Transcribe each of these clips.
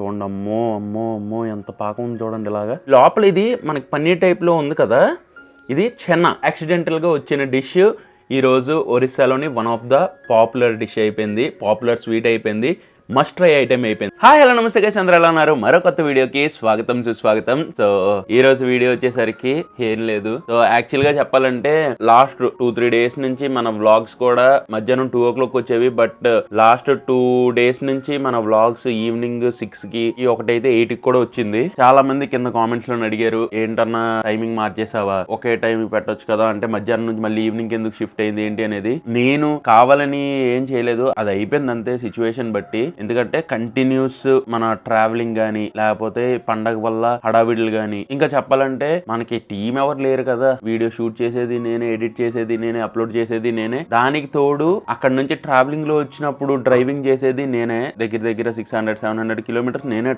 చూడండి అమ్మో అమ్మో అమ్మో ఎంత పాకం ఉంది చూడండి ఇలాగా. లోపల ఇది మనకి పన్నీర్ టైప్లో ఉంది కదా. ఇది చెన్న యాక్సిడెంటల్గా వచ్చిన డిష్ ఈరోజు ఒరిస్సాలోని one of the popular dish అయిపోయింది పాపులర్ స్వీట్ అయిపోయింది. మస్ట్ ట్రై ఐటమ్ అయిపోయింది. హాయ్ హలో నమస్తే గైస్ అందరూ ఎలా ఉన్నారు? మరో కొత్త వీడియోకి స్వాగతం సుస్వాగతం. సో ఈ రోజు వీడియో వచ్చేసరికి ఏం లేదు. సో యాక్చువల్గా చెప్పాలంటే లాస్ట్ టూ త్రీ డేస్ నుంచి మన వ్లాగ్స్ కూడా మధ్యాహ్నం టూ ఓ క్లాక్ వచ్చేవి బట్ లాస్ట్ టూ డేస్ నుంచి మన వ్లాగ్స్ ఈవినింగ్ సిక్స్కి ఈ ఒకటైతే ఎయిట్కి కూడా వచ్చింది. చాలా మంది కింద కామెంట్స్లో అడిగారు ఏంటన్నా టైమింగ్ మార్చేసావా? ఒకే టైం పెట్టొచ్చు కదా అంటే మధ్యాహ్నం నుంచి మళ్ళీ ఈవినింగ్ ఎందుకు షిఫ్ట్ అయింది ఏంటి అనేది? నేను కావాలని ఏం చేయలేదు. అది అయిపోయింది అంతే సిచ్యువేషన్ బట్టి. ఎందుకంటే కంటిన్యూస్ మన ట్రావెలింగ్ కానీ లేకపోతే పండగ వల్ల హడావిడులు కానీ ఇంకా చెప్పాలంటే మనకి టీం ఎవరు లేరు కదా. వీడియో షూట్ చేసేది నేనే ఎడిట్ చేసేది నేనే అప్లోడ్ చేసేది నేనే. దానికి తోడు అక్కడ నుంచి ట్రావెలింగ్లో వచ్చినప్పుడు డ్రైవింగ్ చేసేది నేనే. దగ్గర దగ్గర six hundred seven hundred kilometers నేనే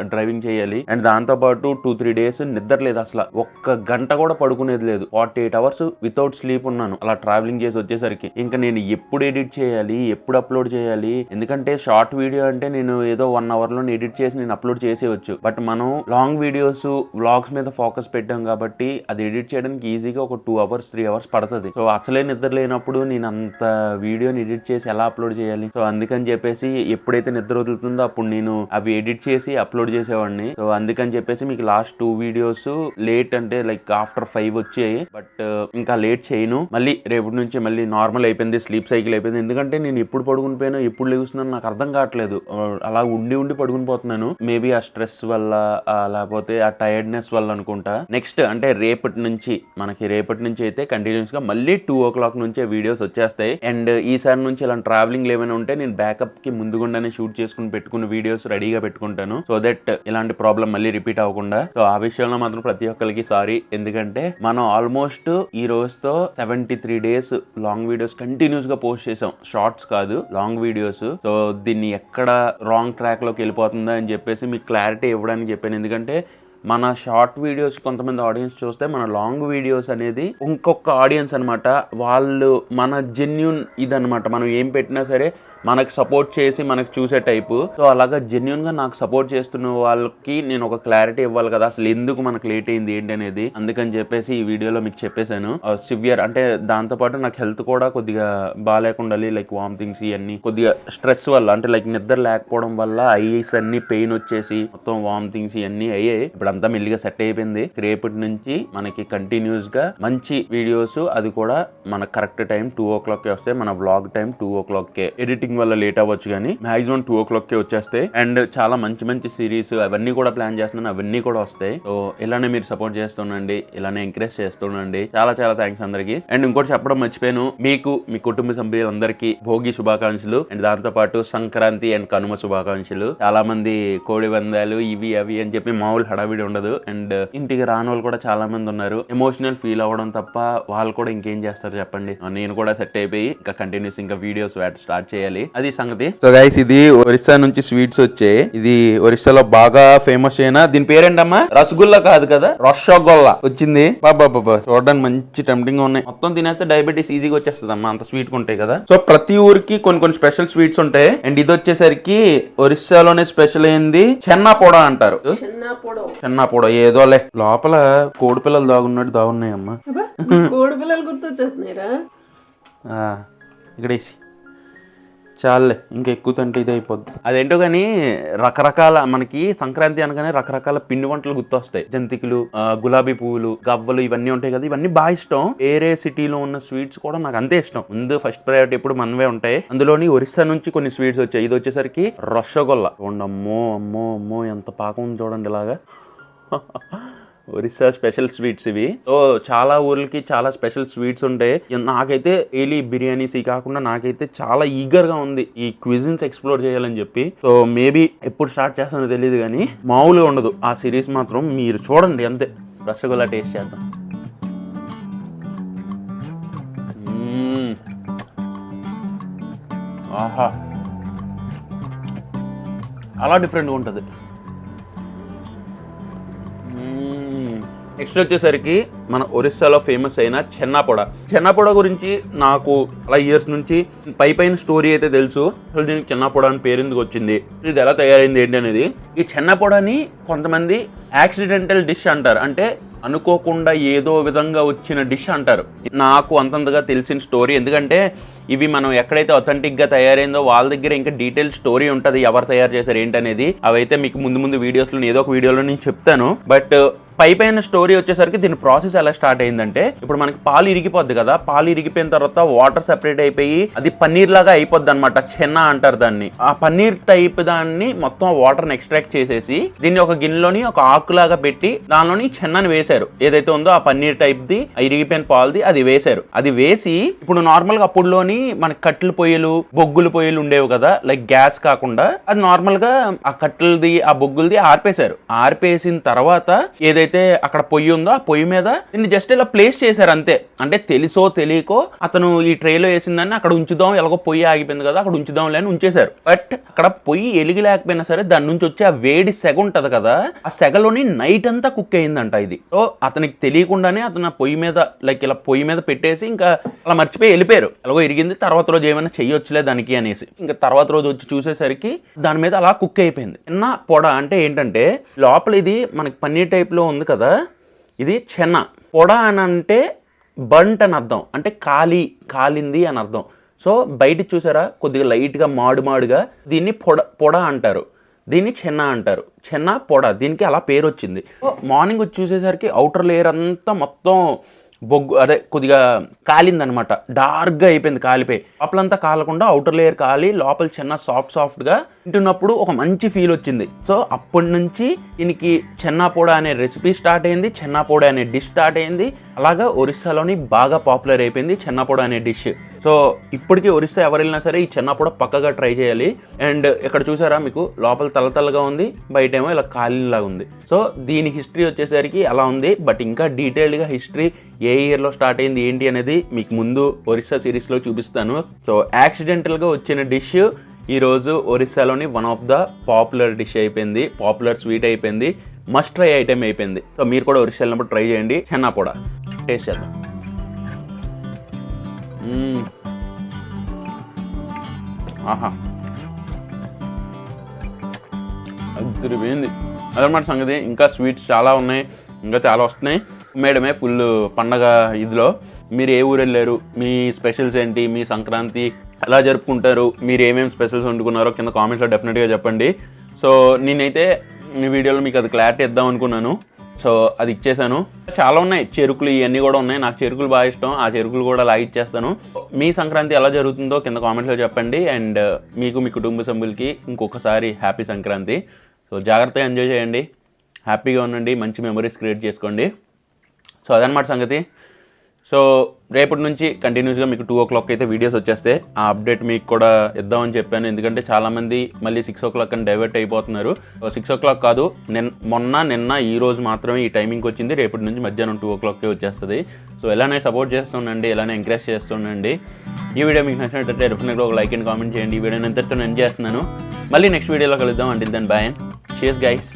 డ్రైవింగ్ చేయాలి. అండ్ దాంతో పాటు టూ త్రీ డేస్ నిద్ర లేదు అసలు. ఒక్క గంట కూడా పడుకునేది లేదు. Forty eight hours without sleep ఉన్నాను. అలా ట్రావెలింగ్ చేసి వచ్చేసరికి. ఇంకా నేను ఎప్పుడు ఎడిట్ చేయాలి ఎప్పుడు అప్లోడ్ చేయాలి? ఎందుకంటే షార్ట్ వీడియో అంటే నేను ఏదో వన్ అవర్లో ఎడిట్ చేసి నేను అప్లోడ్ చేసేయచ్చు. బట్ మనం లాంగ్ వీడియోస్ వ్లాగ్స్ మీద ఫోకస్ పెట్టాం కాబట్టి అది ఎడిట్ చేయడానికి ఈజీగా ఒక టూ అవర్స్ త్రీ అవర్స్ పడుతుంది. సో అసలే నిద్ర లేనప్పుడు నేను అంత వీడియోని ఎడిట్ చేసి ఎలా అప్లోడ్ చేయాలి? సో అందుకని చెప్పేసి ఎప్పుడైతే నిద్ర వదులుతుందో అప్పుడు నేను అవి ఎడిట్ చేసి అప్లోడ్ చేసేవాడిని. సో అందుకని చెప్పేసి మీకు లాస్ట్ టూ వీడియోస్ లేట్ అంటే లైక్ ఆఫ్టర్ ఫైవ్ వచ్చాయి. బట్ ఇంకా లేట్ చేయను. మళ్ళీ రేపటి నుంచి మళ్ళీ నార్మల్ అయిపోయింది స్లీప్ సైకిల్ అయిపోయింది. ఎందుకంటే నేను ఎప్పుడు పడుకుని పోయినా ఎప్పుడు లేస్తున్నాను నాకు అర్థం కాదు కావట్లేదు అలా ఉండి ఉండి పడుకుని పోతున్నాను. మేబీ ఆ స్ట్రెస్ వల్ల లేకపోతే ఆ టైర్డ్నెస్ వల్ల అనుకుంటా. నెక్స్ట్ అంటే రేపటి నుంచి మనకి రేపటి నుంచి అయితే కంటిన్యూస్గా మళ్ళీ టూ ఓ క్లాక్ నుంచే వీడియోస్ వచ్చేస్తాయి. అండ్ ఈసారి నుంచి ఇలాంటి ట్రావెలింగ్ ఏమైనా ఉంటే నేను బ్యాకప్కి ముందుగుండానే షూట్ చేసుకుని పెట్టుకున్న వీడియోస్ రెడీగా పెట్టుకుంటాను. సో దట్ ఇలాంటి ప్రాబ్లం మళ్ళీ రిపీట్ అవ్వకుండా. సో ఆ విషయంలో మాత్రం ప్రతి ఒక్కరికి సారీ ఎందుకంటే మనం ఆల్మోస్ట్ ఈ రోజుతో seventy three days long videos కంటిన్యూస్గా పోస్ట్ చేసాం. షార్ట్స్ కాదు లాంగ్ వీడియోస్ సో దీన్ని ఎక్కడ రాంగ్ ట్రాక్లోకి వెళ్ళిపోతుందా అని చెప్పేసి మీకు క్లారిటీ ఇవ్వడానికి చెప్పాను. ఎందుకంటే మన షార్ట్ వీడియోస్ కొంతమంది ఆడియన్స్ చూస్తే మన లాంగ్ వీడియోస్ అనేది ఇంకొక ఆడియన్స్ అనమాట వాళ్ళు మన జెన్యున్ ఇదనమాట మనం ఏం పెట్టినా సరే మనకు సపోర్ట్ చేసి మనకు చూసే టైపు సో అలాగా జెన్యున్గా నాకు సపోర్ట్ చేస్తున్న వాళ్ళకి నేను ఒక క్లారిటీ ఇవ్వాలి కదా. అసలు ఎందుకు మనకు లేట్ అయింది ఏంటి అనేది. అందుకని చెప్పేసి ఈ వీడియోలో మీకు చెప్పేశాను. Uh, సివియర్ అంటే దాంతో పాటు నాకు హెల్త్ కూడా కొద్దిగా బాగాలేకుండాలి లైక్ వామిటింగ్స్ ఇవన్నీ. కొద్దిగా స్ట్రెస్ వల్ల అంటే లైక్ నిద్ర లేకపోవడం వల్ల ఐస్ అన్ని పెయిన్ వచ్చేసి మొత్తం వామిటింగ్స్ ఇవన్నీ అయ్యాయి. ఇప్పుడు అంతా మెల్లిగా సెట్ అయిపోయింది. రేపటి నుంచి మనకి కంటిన్యూస్గా మంచి వీడియోస్ అది కూడా మన correct time two o'clock వస్తే మన vlog time two o'clock editing shooting వల్ల లేట్ అవ్వచ్చు కానీ మాక్సిమం టూ ఓ క్లాక్ కే వచ్చేస్తాయి అండ్ చాలా మంచి మంచి సిరీస్ అవన్నీ కూడా ప్లాన్ చేస్తున్నాను అవన్నీ కూడా వస్తాయి. సో ఇలానే మీరు సపోర్ట్ చేస్తుండండి ఇలానే ఎంకరేజ్ చేస్తుండండి చాలా చాలా థ్యాంక్స్ అందరికి. అండ్ ఇంకోటి చెప్పడం మర్చిపోయాను మీకు మీ కుటుంబ సభ్యులందరికీ భోగి శుభాకాంక్షలు అండ్ దాంతో పాటు సంక్రాంతి అండ్ కనుమ శుభాకాంక్షలు. చాలా మంది కోడి వందాలు ఇవి అవి అని చెప్పి మామూలు హడావిడి ఉండదు. అండ్ ఇంటికి రాని వాళ్ళు కూడా చాలా మంది ఉన్నారు. ఎమోషనల్ ఫీల్ అవ్వడం తప్ప వాళ్ళు కూడా ఇంకేం చేస్తారు చెప్పండి. నేను కూడా సెట్ అయిపోయి ఇంకా కంటిన్యూస్ ఇంకా వీడియోస్ స్టార్ట్ చేయాలి. అది సంగతి. సో గైస్ ఇది ఒరిస్సా నుంచి స్వీట్స్ వచ్చాయి ఇది ఒరిస్సాలో బాగా ఫేమస్ అయిన దీని పేరేంటమ్మా? రసగుల్లా కాదు కదా? రసగొల్లా. వచ్చింది. బాబా బాబా చూడడానికి మంచి టెంప్టింగ్ ఉన్నాయి. మొత్తం తినేస్తే డయాబెటీస్ ఈజీగా వచ్చేస్తుంది అమ్మా అంత స్వీట్ ఉంటాయి కదా? సో ప్రతి ఊరికి కొన్ని కొన్ని స్పెషల్ స్వీట్స్ ఉంటాయి. అండ్ ఇది వచ్చేసరికి ఒరిస్సాలోనే స్పెషల్ అయింది. చెన్నాపోడ అంటారు. చెన్నాపోడ ఏదోలే. లోపల కోడి పిల్లలు దాగున్నట్టు దాగున్నాయమ్మా. అబ్బా, కోడి పిల్లలు గుర్తొచ్చేస్తున్నాయిరా. ఆ, ఇక్కడ వేసి. చాలే ఇంకా ఎక్కువ తంటే ఇది అయిపోద్ది. అదేంటో కానీ రకరకాల మనకి సంక్రాంతి అనగానే రకరకాల పిండి వంటలు గుర్తొస్తాయి. జంతికలు గులాబీ పువ్వులు గవ్వలు ఇవన్నీ ఉంటాయి కదా ఇవన్నీ బాగా ఇష్టం. వేరే సిటీలో ఉన్న స్వీట్స్ కూడా నాకు అంతే ఇష్టం. ముందు ఫస్ట్ ప్రయారిటీ ఎప్పుడు మనవే ఉంటాయి. అందులోని ఒరిస్సా నుంచి కొన్ని స్వీట్స్ వచ్చాయి. ఇది వచ్చేసరికి రసగొల్ల. చూడండి అమ్మో అమ్మో అమ్మో ఎంత పాకం ఉంది చూడండి ఇలాగా. ఒరిస్సా స్పెషల్ స్వీట్స్ ఇవి. సో చాలా ఊర్లకి చాలా స్పెషల్ స్వీట్స్ ఉంటాయి. నాకైతే డైలీ బిర్యానీస్ ఇవి కాకుండా నాకైతే చాలా ఈగర్గా ఉంది ఈ క్విజిన్స్ ఎక్స్ప్లోర్ చేయాలని చెప్పి. సో మేబీ ఎప్పుడు స్టార్ట్ చేస్తానో తెలియదు కానీ మామూలుగా ఉండదు. ఆ సిరీస్ మాత్రం మీరు చూడండి అంతే. రసగుల్లా టేస్ట్ చేద్దాం. ఆహా. చాలా డిఫరెంట్గా ఉంటుంది. నెక్స్ట్ వచ్చేసరికి మన ఒరిస్సాలో ఫేమస్ అయిన చెన్నాపొడ చెన్నాపొడ గురించి నాకు అలా ఇయర్స్ నుంచి పై పైన స్టోరీ అయితే తెలుసు. అసలు దీనికి చెన్నాపొడ అని పేరు ఎందుకు వచ్చింది? ఇది ఎలా తయారైంది ఏంటి అనేది. ఈ చెన్నాపొడని కొంతమంది యాక్సిడెంటల్ డిష్ అంటారు. అంటే అనుకోకుండా ఏదో విధంగా వచ్చిన డిష్ అంటారు. నాకు అంతంతగా తెలిసిన స్టోరీ ఎందుకంటే ఇవి మనం ఎక్కడైతే అథెంటిక్గా తయారైందో వాళ్ళ దగ్గర ఇంకా డీటెయిల్ స్టోరీ ఉంటుంది. ఎవరు తయారు చేశారు ఏంటనేది అవైతే మీకు ముందు ముందు వీడియోస్లో ఏదో ఒక వీడియోలో నేను చెప్తాను. బట్ పై పైన స్టోరీ వచ్చేసరికి దీని ప్రాసెస్ ఎలా స్టార్ట్ అయిందంటే ఇప్పుడు మనకి పాలు ఇరిగిపోద్ది కదా పాలు ఇరిగిపోయిన తర్వాత వాటర్ సెపరేట్ అయిపోయి అది పన్నీర్ లాగా అయిపోద్ది అనమాట చెన్న అంటారు దాన్ని. ఆ పన్నీర్ టైప్ దాన్ని మొత్తం వాటర్ని ఎక్స్ట్రాక్ట్ చేసేసి దీన్ని ఒక గిన్నెలోని ఒక ఆకులాగా పెట్టి దానిలోని చెన్నని వేశారు. ఏదైతే ఉందో ఆ పన్నీర్ టైప్ ది ఇరిగిపోయిన పాలది అది వేశారు. అది వేసి ఇప్పుడు నార్మల్గా అప్పుడులోని మనకి కట్టెల పొయ్యిలు బొగ్గుల పొయ్యిలు ఉండేవి కదా లైక్ గ్యాస్ కాకుండా అది నార్మల్గా ఆ కట్టెలది ఆ బొగ్గులది ఆర్పేశారు. ఆర్పేసిన తర్వాత ఏదైతే అక్కడ పొయ్యి ఉందో ఆ పొయ్యి మీద దీన్ని జస్ట్ ఇలా ప్లేస్ చేశారు అంతే. అంటే తెలుసో తెలియకో అతను ఈ ట్రేలో వేసిందని అక్కడ ఉంచుదాం ఎలాగో పొయ్యి ఆగిపోయింది కదా అక్కడ ఉంచుదాం లేని ఉంచేశారు. బట్ అక్కడ పొయ్యి ఎలిగి లేకపోయినా సరే దాని నుంచి వచ్చే ఆ వేడి సెగ ఉంటది కదా ఆ సెగలోని నైట్ అంతా కుక్ అయిందంట ఇది. సో అతనికి తెలియకుండానే అతను ఆ పొయ్యి మీద లైక్ ఇలా పొయ్యి మీద పెట్టేసి ఇంకా అలా మర్చిపోయి వెళ్ళిపోయారు. ఎలాగో ఇరిగింది తర్వాత రోజు ఏమైనా చెయ్యొచ్చులే దానికి అనేసి. ఇంకా తర్వాత రోజు వచ్చి చూసేసరికి దాని మీద అలా కుక్ అయిపోయింది. చిన్న పొడ అంటే ఏంటంటే లోపల ఇది మనకి పన్నీర్ టైప్లో ఉంది కదా? ఇది చెన్న. పొడ అని అంటే బంట్ అని అర్థం. అంటే కాలి కాలింది అని అర్థం. సో బయట చూసారా? కొద్దిగా లైట్గా మాడు మాడుగా దీన్ని పొడ పొడ అంటారు. దీన్ని చెన్న అంటారు. చెన్న పొడ. దీనికి అలా పేరు వచ్చింది మార్నింగ్ వచ్చి చూసేసరికి అవుటర్ లేయర్ అంతా మొత్తం బొగ్గు అదే కొద్దిగా కాలిందనమాట. డార్క్గా అయిపోయింది కాలిపోయి. లోపలంతా కాలకుండా అవుటర్ లేయర్ కాలి లోపల చిన్న సాఫ్ట్ సాఫ్ట్గా తింటున్నప్పుడు ఒక మంచి ఫీల్ వచ్చింది. సో అప్పటి నుంచి దీనికి చెన్నాపోడ అనే రెసిపీ స్టార్ట్ అయింది చెన్నాపోడ అనే డిష్ స్టార్ట్ అయింది. అలాగా ఒరిస్సాలోని బాగా పాపులర్ అయిపోయింది చెన్నపొడ అనే డిష్. సో ఇప్పటికీ ఒరిస్సా ఎవరు వెళ్ళినా సరే ఈ చెన్నపొడ పక్కగా ట్రై చేయాలి. అండ్ ఇక్కడ చూసారా మీకు? లోపల తలతలగా ఉంది బయట ఏమో ఇలా ఖాళీలాగా ఉంది. సో దీని హిస్టరీ వచ్చేసరికి అలా ఉంది. బట్ ఇంకా డీటెయిల్డ్గా హిస్టరీ ఏ ఇయర్లో స్టార్ట్ అయింది ఏంటి అనేది మీకు ముందు ఒరిస్సా సిరీస్లో చూపిస్తాను. సో యాక్సిడెంటల్గా వచ్చిన డిష్ ఈరోజు ఒరిస్సాలోని one of the popular dish అయిపోయింది. పాపులర్ స్వీట్ అయిపోయింది. మస్ట్ ట్రై ఐటెం అయిపోయింది. సో మీరు కూడా ఒరిస్సా వెళ్ళినప్పుడు ట్రై చేయండి. చెన్నాపోడ. టేస్ట్ చేద్దాం. ఆహా. అద్దరిపోయింది అదనమాట సంగతి. ఇంకా స్వీట్స్ చాలా ఉన్నాయి. ఇంకా చాలా వస్తున్నాయి. మేడమే ఫుల్ పండగ ఇదిలో. మీరు ఏ ఊరు వెళ్ళారు? మీ స్పెషల్స్ ఏంటి? మీ సంక్రాంతి ఎలా జరుపుకుంటారు? మీరు ఏమేమి స్పెషల్స్ వండుకున్నారో కింద కామెంట్స్లో డెఫినెట్గా చెప్పండి. సో నేనైతే ఈ వీడియోలో మీకు అది క్లారిటీ ఇద్దాం అనుకున్నాను. సో అది ఇచ్చేసాను. చాలా ఉన్నాయి. చెరుకులు ఇవన్నీ కూడా ఉన్నాయి. నాకు చెరుకులు బాగా ఇష్టం. ఆ చెరుకులు కూడా లాగా ఇచ్చేస్తాను. మీ సంక్రాంతి ఎలా జరుగుతుందో కింద కామెంట్స్లో చెప్పండి. అండ్ మీకు మీ కుటుంబ సభ్యులకి ఇంకొకసారి హ్యాపీ సంక్రాంతి. సో జాగ్రత్తగా ఎంజాయ్ చేయండి. హ్యాపీగా ఉండండి. మంచి మెమరీస్ క్రియేట్ చేసుకోండి. సో అదనమాట సంగతి. సో రేపటి నుంచి కంటిన్యూస్గా మీకు టూ ఓ క్లాక్ అయితే వీడియోస్ వచ్చేస్తే ఆ అప్డేట్ మీకు కూడా ఇద్దామని చెప్పాను. ఎందుకంటే చాలామంది మళ్ళీ సిక్స్ ఓ క్లాక్ అని డైవర్ట్ అయిపోతున్నారు. సిక్స్ ఓ క్లాక్ కాదు నిన్న మొన్న నిన్న ఈ రోజు మాత్రమే ఈ టైమింగ్కి వచ్చింది. రేపటి నుంచి మధ్యాహ్నం టూ ఓ క్లాక్కి వచ్చేస్తుంది. సో ఎలానే సపోర్ట్ చేస్తుండండి ఎలానే ఎంకరేజ్ చేస్తుండండి. ఈ వీడియో మీకు నచ్చినట్లయితే డెఫినెట్గా ఒక లైక్ అండ్ కామెంట్ చేయండి. ఈ వీడియో నేను ఎంతటితో నేను చేస్తున్నాను. మళ్ళీ నెక్స్ట్ వీడియోలో కలుద్దాం. అంటే దాని బాయ్ షేస్ గైస్